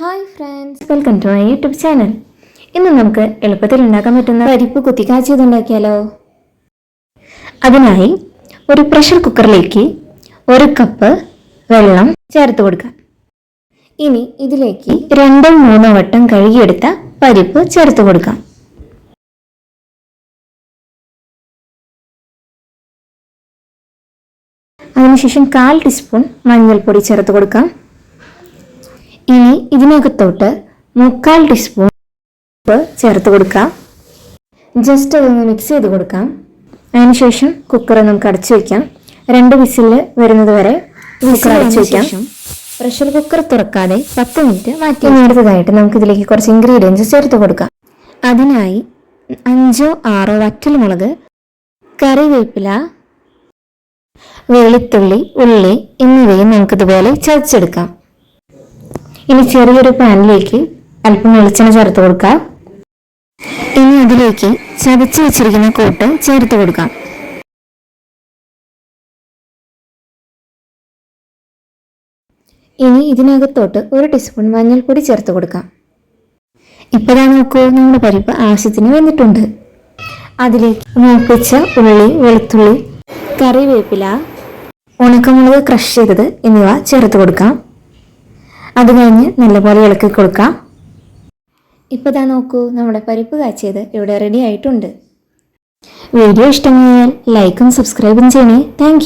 Hi friends. Welcome to my YouTube channel. ഇന്ന് നമുക്ക് എളുപ്പത്തിൽ ഉണ്ടാക്കാൻ പറ്റുന്ന പരിപ്പ് കുത്തിക്കാച്ചിയത് ഉണ്ടാക്കിയാലോ അതിനായി ഒരു പ്രഷർ കുക്കറിലേക്ക് ഒരു കപ്പ് വെള്ളം ചേർത്ത് കൊടുക്കാം. ഇനി ഇതിലേക്ക് രണ്ടോ മൂന്നോ വട്ടം കഴുകിയെടുത്ത പരിപ്പ് ചേർത്ത് കൊടുക്കാം. അതിനുശേഷം കാൽ ടീസ്പൂൺ മഞ്ഞൾപ്പൊടി ചേർത്ത് കൊടുക്കാം. ഇനി ഇതിനകത്തോട്ട് മുക്കാൽ ടീസ്പൂൺ ഉപ്പ് ചേർത്ത് കൊടുക്കാം. ജസ്റ്റ് അതൊന്ന് മിക്സ് ചെയ്ത് കൊടുക്കാം. അതിനുശേഷം കുക്കർ നമുക്ക് അടച്ചു വയ്ക്കാം രണ്ട് വിസിൽ വരുന്നത് വരെ കുക്കർ അടച്ചു വയ്ക്കാം പ്രഷർ കുക്കർ തുറക്കാതെ പത്ത് മിനിറ്റ് മാറ്റി ഇനി അടുത്തതായിട്ട് നമുക്ക് ഇതിലേക്ക് കുറച്ച് ഇൻഗ്രീഡിയൻസ് ചേർത്ത് കൊടുക്കാം. അതിനായി അഞ്ചോ ആറോ വറ്റൽമുളക് കറിവേപ്പില വെളുത്തുള്ളി ഉള്ളി എന്നിവയും നമുക്കിതുപോലെ ചതച്ചെടുക്കാം. ഇനി ചെറിയൊരു പാനിലേക്ക് അല്പം വെളിച്ചെണ്ണ ചേർത്ത് കൊടുക്കാം. ഇനി അതിലേക്ക് ചതച്ച് വെച്ചിരിക്കുന്ന കൂട്ട് ചേർത്ത് കൊടുക്കാം. ഇനി ഇതിനകത്തോട്ട് ഒരു ടീസ്പൂൺ മഞ്ഞൾപ്പൊടി ചേർത്ത് കൊടുക്കാം. ഇപ്പോഴാ നോക്കൂ നമ്മുടെ പരിപ്പ് ആവശ്യത്തിന് വന്നിട്ടുണ്ട്. അതിലേക്ക് മൂപ്പിച്ച ഉള്ളി വെളുത്തുള്ളി കറിവേപ്പില ഉണക്കമുളക് ക്രഷ് ചെയ്തത് എന്നിവ ചേർത്ത് കൊടുക്കാം. അത് കഴിഞ്ഞ് നല്ലപോലെ ഇളക്കി കൊടുക്കാം. ഇപ്പോൾ ഇതാ നോക്കൂ നമ്മുടെ പരിപ്പ് കാച്ചിയത് ഇവിടെ റെഡി ആയിട്ടുണ്ട്. വീഡിയോ ഇഷ്ടമായാൽ ലൈക്കും സബ്സ്ക്രൈബും ചെയ്യണേ. താങ്ക്